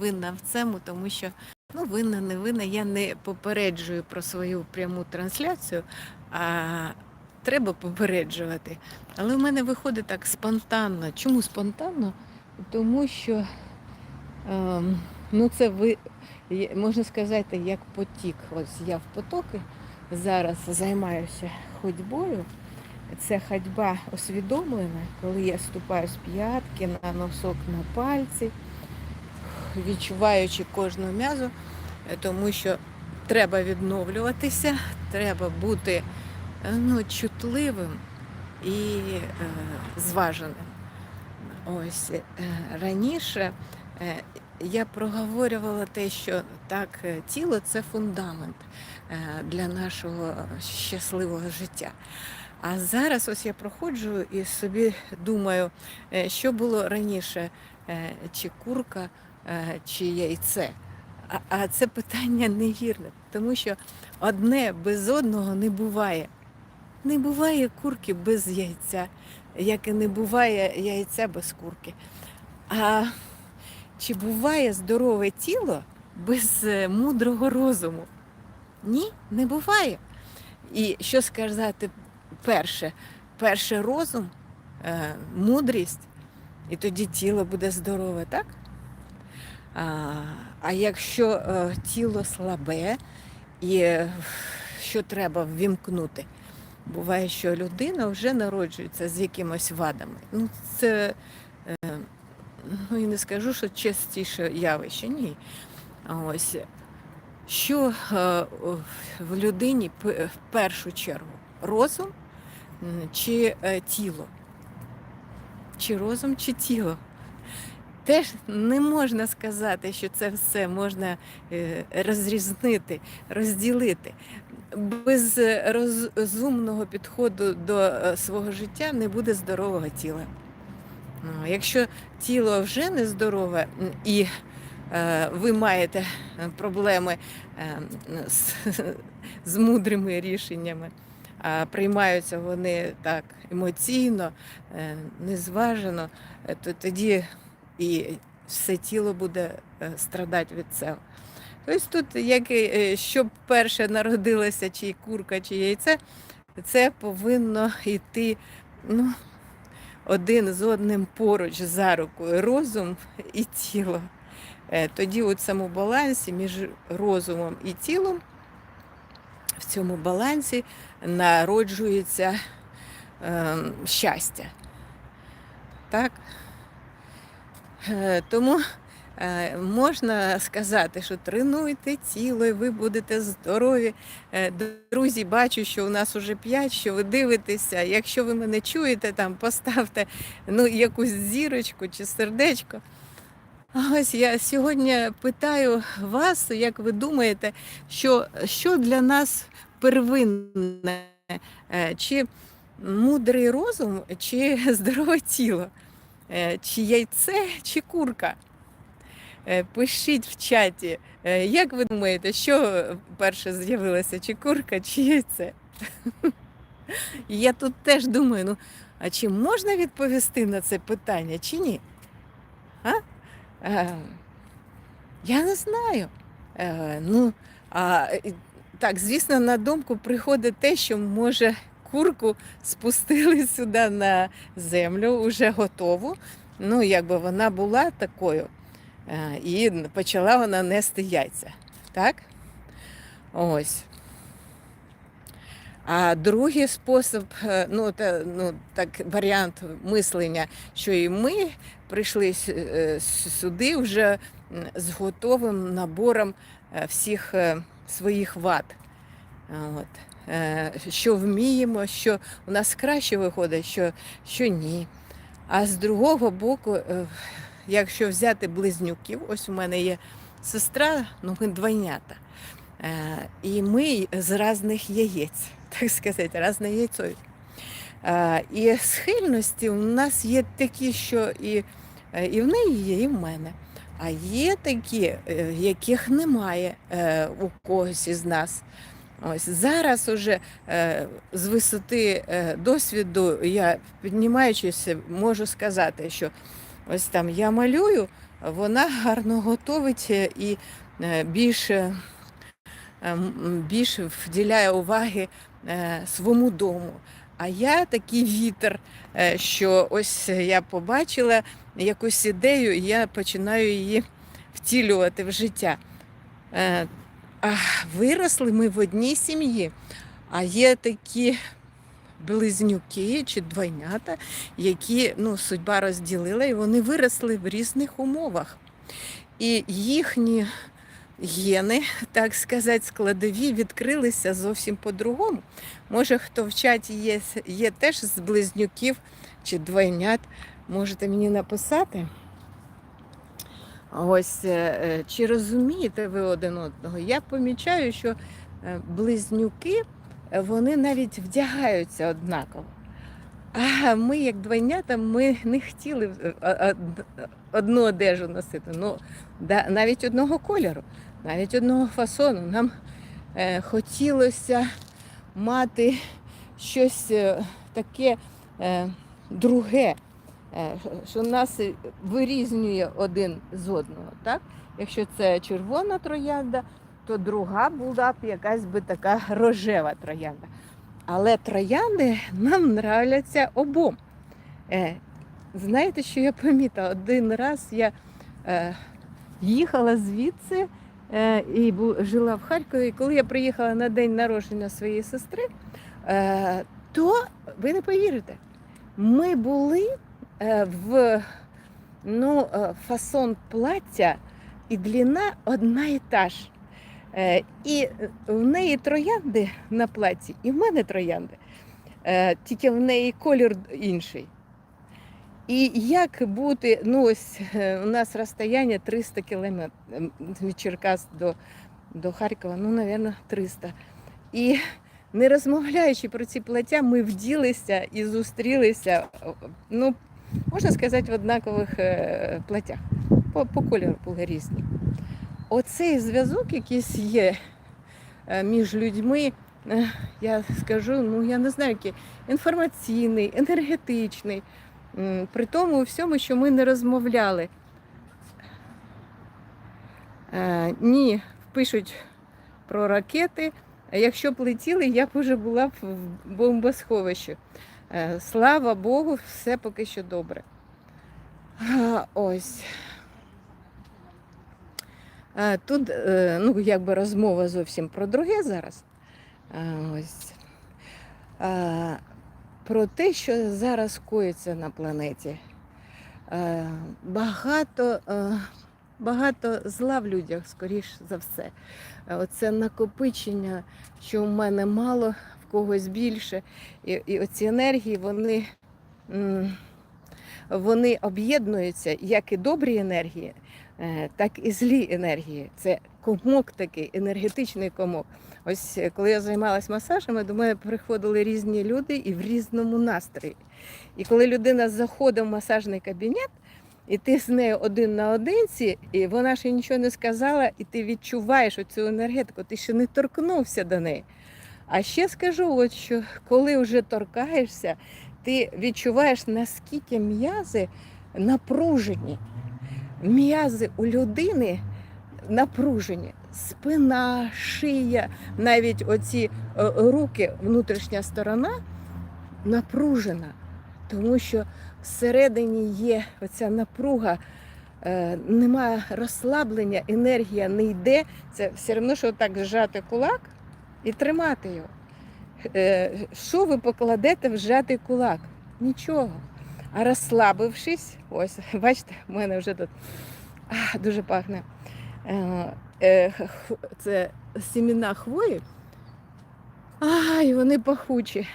винна в цьому, тому що ну, винна, не винна. Я не попереджую про свою пряму трансляцію, а треба попереджувати. Але в мене виходить так спонтанно. Чому спонтанно? Тому що ем, ну, це ви, можна сказати, як потік. Ось я в потоки зараз займаюся ходьбою. Це ходьба усвідомлена, коли я ступаю з п'ятки на носок на пальці, відчуваючи кожну м'язу, е, тому що треба відновлюватися, треба бути е, ну, чутливим і е, зваженим. Ось е, раніше я проговорювала те, що так, тіло це фундамент для нашого щасливого життя. А зараз ось я проходжу і собі думаю, що було раніше, чи курка, чи яйце. А, а це питання невірне, тому що одне без одного не буває. Не буває курки без яйця, як і не буває яйця без курки. А чи буває здорове тіло без е, мудрого розуму? Ні, не буває. І що сказати перше? Перше розум, е, мудрість, і тоді тіло буде здорове, так? А, якщо е, тіло слабе, і е, що треба ввімкнути? Буває, що людина вже народжується з якимось вадами. Ну, це е, ну і не скажу, що частіше явище, ні. Ось що в людині в першу чергу? Розум чи тіло? Чи розум, чи тіло? Теж не можна сказати, що це все можна е, розрізнити, розділити. Без розумного підходу до е, свого життя не буде здорового тіла. Ну, Якщо тіло вже не здорове і е, ви маєте проблеми з, з мудрими рішеннями, а приймаються вони так емоційно, незважено, то тоді і все тіло буде е, страдати від цього. Ось тут, як, е, щоб перше народилося, чи курка, чи яйце, це повинно йти ну, один з одним поруч за рукою розум і тіло. Е, Тоді у цьому балансі між розумом і тілом, в цьому балансі народжується е, щастя. Так? Е, Тому е, можна сказати, що тренуйте тіло, і ви будете здорові. Е, Друзі, бачу, що у нас уже п'ять, що ви дивитеся. Якщо ви мене чуєте, там поставте ну, якусь зірочку чи сердечко. А Ось я сьогодні питаю вас, як ви думаєте, що, що для нас первинне? Чи мудрий розум, чи здорове тіло? Е, Чи яйце, чи курка? Е, Пишіть в чаті, е, як ви думаєте, що перше з'явилося, чи курка, чи яйце? Я тут теж думаю, ну, а чи можна відповісти на це питання, чи ні? А? Е, я не знаю. Е, ну, а, так, звісно, на думку приходить те, що може курку спустили сюди на землю, вже готову. Ну, якби вона була такою, е, і почала вона нести яйця. Так? Ось. А другий спосіб, е, ну, та, ну, так, варіант мислення, що і ми прийшли е, сюди вже з готовим набором всіх своїх вад. От. Е, Що вміємо, що у нас краще виходить, що, що ні. А з другого боку, е, якщо взяти близнюків, ось у мене є сестра, ну ми двойнята. Е, І ми з різних яєць, так сказати, різне яйцо. І схильності у нас є такі, що і, і в неї є, і в мене. А є такі, яких немає у когось із нас. Ось зараз уже е, з висоти е, досвіду я піднімаючись, можу сказати, що ось там я малюю, вона гарно готовить е, і е, більше, ем, більше вділяє уваги е, своєму дому. А я такий вітер, е, що ось я побачила якусь ідею, і я починаю її втілювати в життя. Е, виросли ми в одній сім'ї, а є такі близнюки чи двойнята, які ну, судьба розділила, і вони виросли в різних умовах. І їхні гени, так сказати, складові відкрилися зовсім по-другому. Може, хто в чаті є, є теж з близнюків чи двойнят, можете мені написати. Ось, е, е, чи розумієте ви один одного? Я помічаю, що е, близнюки вони навіть вдягаються однаково. А ми, як двойнята, ми не хотіли од- одну одежу носити. Ну, навіть одного кольору, навіть одного фасону. Нам хотілося мати щось таке друге, що нас вирізнює один з одного. Так? Якщо це червона троянда, то друга була б якась би така рожева троянда. Але троянди нам нравляться обом. Е, знаєте, що я помітила? Один раз я е, їхала звідси е, і жила в Харкові. І коли я приїхала на день народження своєї сестри, е, то ви не повірите, ми були е, в ну, е, фасон плаття і длина одна і та ж. Е, І в неї троянди на платі, і в мене троянди. Е, Тільки в неї колір інший. І як бути, ну ось е, у нас розстояння 300 кілометрів від Черкас до, до Харкова, ну, мабуть, 300. І не розмовляючи про ці плаття, ми вділися і зустрілися, ну, можна сказати, в однакових е, платтях. По, по кольору були різні. Оцей зв'язок якийсь є е, між людьми, е, я скажу, ну я не знаю, який інформаційний, енергетичний. При тому всьому, що ми не розмовляли. Ні, пишуть про ракети. Якщо б летіли, я б вже була б в бомбосховищі. Е, Слава Богу, все поки що добре. Ось. Тут е, ну, якби розмова зовсім про друге зараз. Ось. Про те, що зараз коїться на планеті. Е, Багато, е, багато зла в людях, скоріш за все. Е, Оце накопичення, що в мене мало, когось більше. І, і оці енергії, вони, вони об'єднуються як і добрі енергії, е, так і злі енергії. Це комок такий, енергетичний комок. Ось е, коли я займалась масажем, до мене приходили різні люди і в різному настрої. І коли людина заходить в масажний кабінет, і ти з нею один на одинці, і вона ще нічого не сказала, і ти відчуваєш оцю енергетику, ти ще не торкнувся до неї. А ще скажу, от що коли вже торкаєшся, ти відчуваєш, наскільки м'язи напружені. М'язи у людини напружені. Спина, шия, навіть оці е, руки, внутрішня сторона напружена, тому що всередині є оця напруга, е, немає розслаблення, енергія не йде. Це все одно, що так зжати кулак і тримати його. Е, Що ви покладете в зжатий кулак? Нічого. А розслабившись, ось, бачите, в мене вже тут а, дуже пахне. Е, е, Це сіміна хвої. Ай, вони пахучі.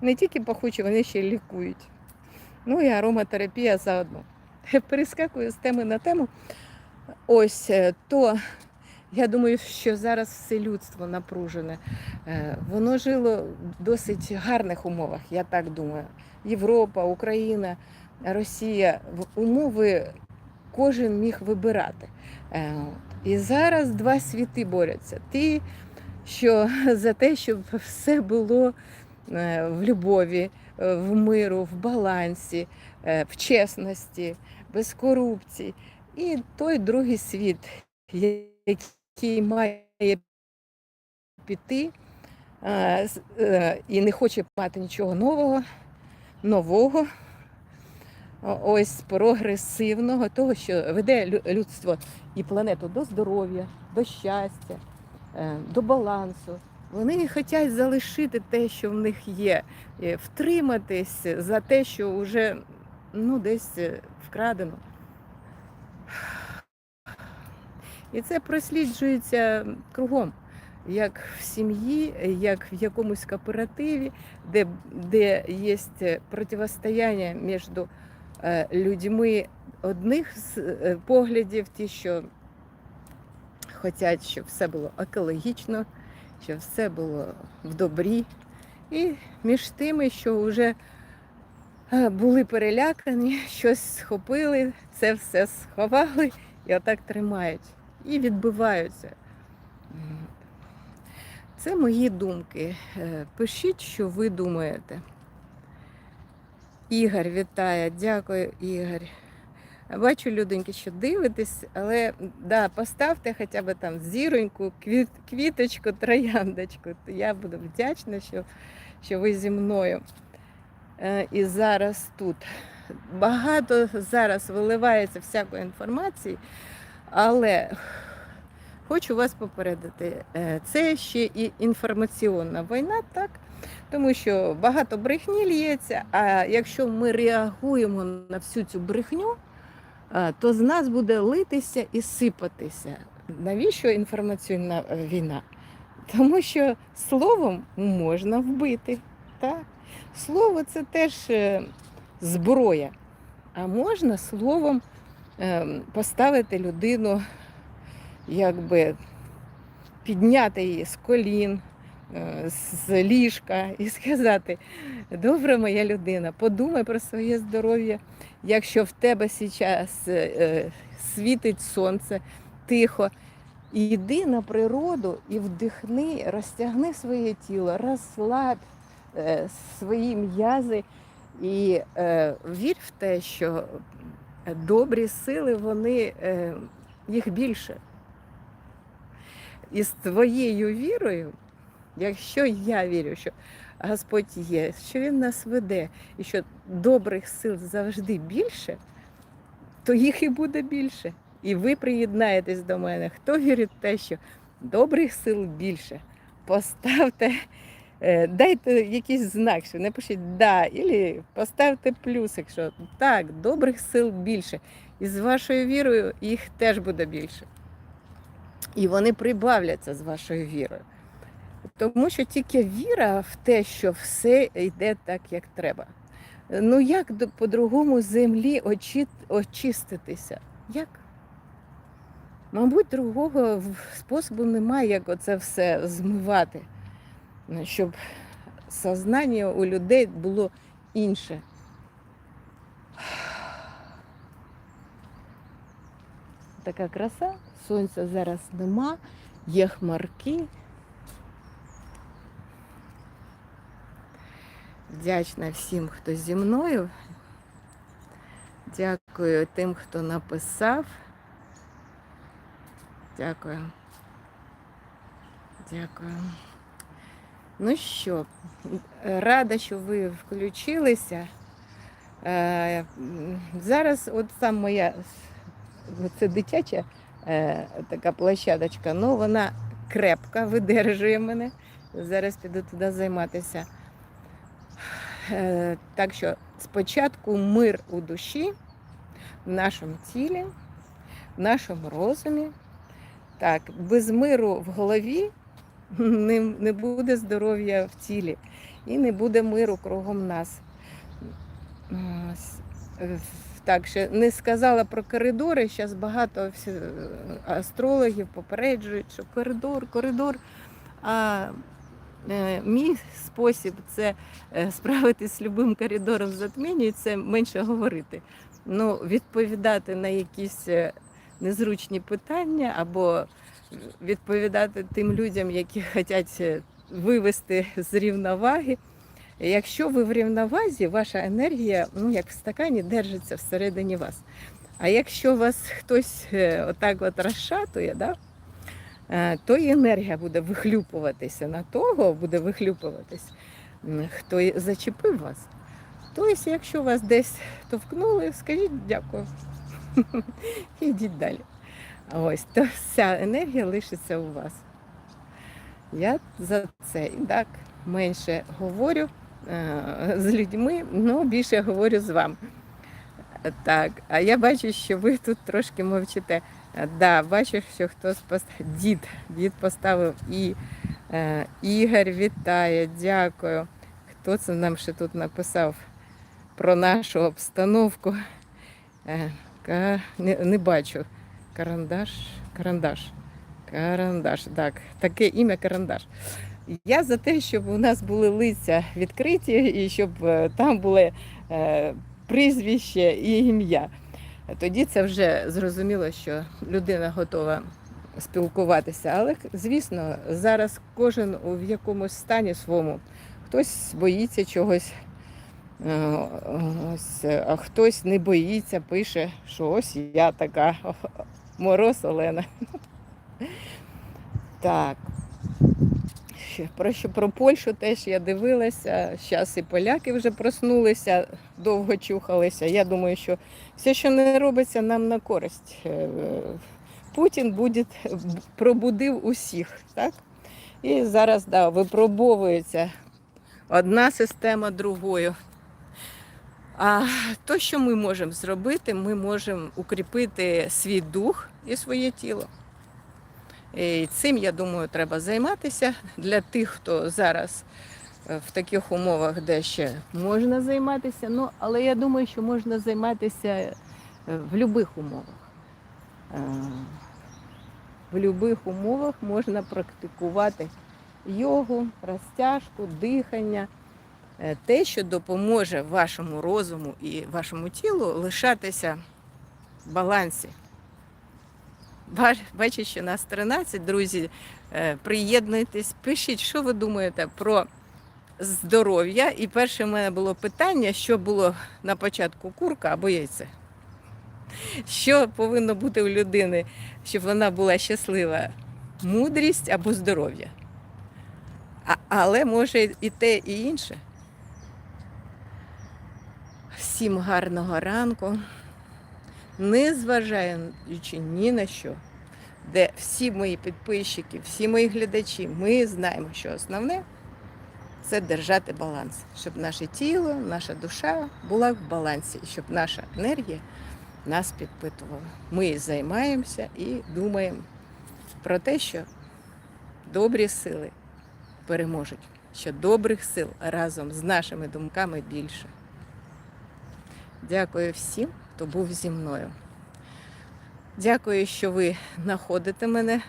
Не тільки пахучі, вони ще лікують. Ну і ароматерапія заодно. Перескакую з теми на тему. Ось то я думаю, що зараз все людство напружене. Е, Воно жило в досить гарних умовах, я так думаю. Європа, Україна, Росія. Умови кожен міг вибирати. Е. І зараз два світи борються. Ті, що за те, щоб все було е, в любові, в миру, в балансі, в чесності, без корупції. І той другий світ, який має піти е, і не хоче мати нічого нового, нового, ось прогресивного, того, що веде людство і планету до здоров'я, до щастя, е, до балансу. Вони хочуть залишити те, що в них є, е, втриматись за те, що вже ну, десь вкрадено. І це просліджується кругом, як в сім'ї, як в якомусь кооперативі, де, де є протистояння між е, людьми одних е, поглядів, ті, що хочуть, щоб все було екологічно, щоб все було в добрі. І між тими, що вже е, були перелякані, щось схопили, це все сховали і отак тримають. І відбиваються. Це мої думки. Е, Пишіть, що ви думаєте. Ігор вітає, дякую, Ігор. Бачу, людоньки, що дивитесь, але да, поставте хоча б там зіроньку, квіт, квіточку, трояндочку. Я буду вдячна, що, що ви зі мною. Е, І зараз тут. Багато зараз виливається всякої інформації, але хочу вас попередити, е, це ще і інформаційна війна, так? Тому що багато брехні лється, а якщо ми реагуємо на всю цю брехню, е, то з нас буде литися і сипатися. Навіщо інформаційна е, війна? Тому що словом можна вбити. Так? Слово це теж зброя, а можна словом поставити людину, якби підняти її з колін, е, з ліжка і сказати: добра моя людина, подумай про своє здоров'я. Якщо в тебе зараз світить сонце, тихо, йди на природу і вдихни, розтягни своє тіло, розслаб е, свої м'язи і е, вір в те, що добрі сили, вони е, їх більше. І з твоєю вірою, якщо я вірю, що Господь є, що Він нас веде, і що добрих сил завжди більше, то їх і буде більше. І ви приєднаєтесь до мене. Хто вірить в те, що добрих сил більше, поставте, дайте якийсь знак, що напишіть да, або поставте плюсик, що так, добрих сил більше. І з вашою вірою їх теж буде більше. І вони прибавляться з вашою вірою. Тому що тільки віра в те, що все йде так, як треба. Ну як по-другому землі очі, очиститися? Як? Мабуть, другого способу немає, як оце все змивати, щоб сознання у людей було інше. Така краса, сонця зараз нема, є хмарки. Вдячна всім, хто зі мною. Дякую тим, хто написав. Дякую. Дякую. Ну що, рада, що ви включилися. Е, Зараз от там моя це дитяча е, така площадочка, ну вона крепка, видержує мене. Зараз піду туди займатися. Е, Так що спочатку мир у душі, в нашому тілі, в нашому розумі. Так, без миру в голові не, не буде здоров'я в тілі і не буде миру кругом нас. Е, Так, ще не сказала про коридори. Зараз багато е, астрологів попереджують, що коридор, коридор. А е, мій спосіб це справитись з любим коридором затміння, і це менше говорити. Ну, відповідати на якісь незручні питання або відповідати тим людям, які хочуть е, вивести з рівноваги. Якщо ви в рівновазі, ваша енергія, ну як в стакані, держиться всередині вас. А якщо вас хтось е, отак от розшатує, да, е, то і енергія буде вихлюпуватися на того, буде вихлюпуватись, хто зачепив вас. Тобто, якщо вас десь товкнули, скажіть дякую. І Йдіть далі. Ось, то вся енергія лишиться у вас. Я за це і так менше говорю е, з людьми, але більше говорю з вами. Так, а я бачу, що ви тут трошки мовчите. Да, бачу, що хтось поставив. Дід, дід поставив і е, Ігор вітає, дякую. Хто це нам ще тут написав про нашу обстановку? Е, не, не бачу. Карандаш, карандаш. Карандаш, так, таке ім'я карандаш. Я за те, щоб у нас були лиця відкриті і щоб е, там були е, прізвище і ім'я. Тоді це вже зрозуміло, що людина готова спілкуватися. Але, звісно, зараз кожен у якомусь стані своєму. Хтось боїться чогось, е, ось, а хтось не боїться, пише, що ось я така мороз Олена. Так. Про що про Польщу теж я дивилася. Зараз і поляки вже проснулися, довго чухалися. Я думаю, що все, що не робиться, нам на користь. Е, Путін буде, пробудив усіх. Так? І зараз да, випробовується одна система другою. А то, що ми можемо зробити, ми можемо укріпити свій дух і своє тіло. І цим, я думаю, треба займатися для тих, хто зараз е, в таких умовах, де ще можна займатися. Ну, але я думаю, що можна займатися е, в будь-яких умовах. Е, В будь-яких умовах можна практикувати йогу, розтяжку, дихання, те, що допоможе вашому розуму і вашому тілу лишатися в балансі. Ба- Бачу, що нас 13, друзі. Е, Приєднуйтесь, пишіть, що ви думаєте про здоров'я. І перше в мене було питання, що було на початку курка або яйце. Що повинно бути у людини, щоб вона була щаслива? Мудрість або здоров'я. Але може і те, і інше. Всім гарного ранку не зважаючи ні на що, де всі мої підписчики, всі мої глядачі, ми знаємо, що основне це держати баланс, щоб наше тіло, наша душа була в балансі, і щоб наша енергія нас підпитувала. Ми займаємося і думаємо про те, що добрі сили переможуть, що добрих сил разом з нашими думками більше. Дякую всім, хто був зі мною. Дякую, що ви знаходите мене.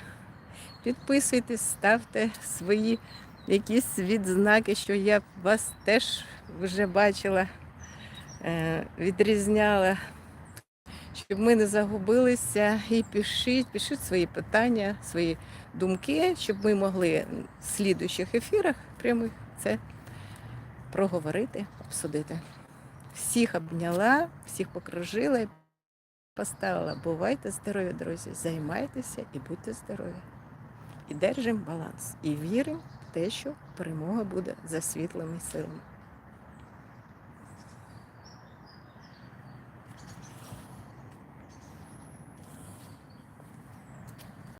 Підписуйтесь, ставте свої якісь відзнаки, що я вас теж вже бачила, е, відрізняла, щоб ми не загубилися. І пишіть, пишіть свої питання, свої думки, щоб ми могли в слідуючих ефірах прямих це проговорити, обсудити. Всіх обняла, всіх покружила і поставила. Бувайте здорові, друзі, займайтеся і будьте здорові. І держимо баланс. І віримо в те, що перемога буде за світлими силами.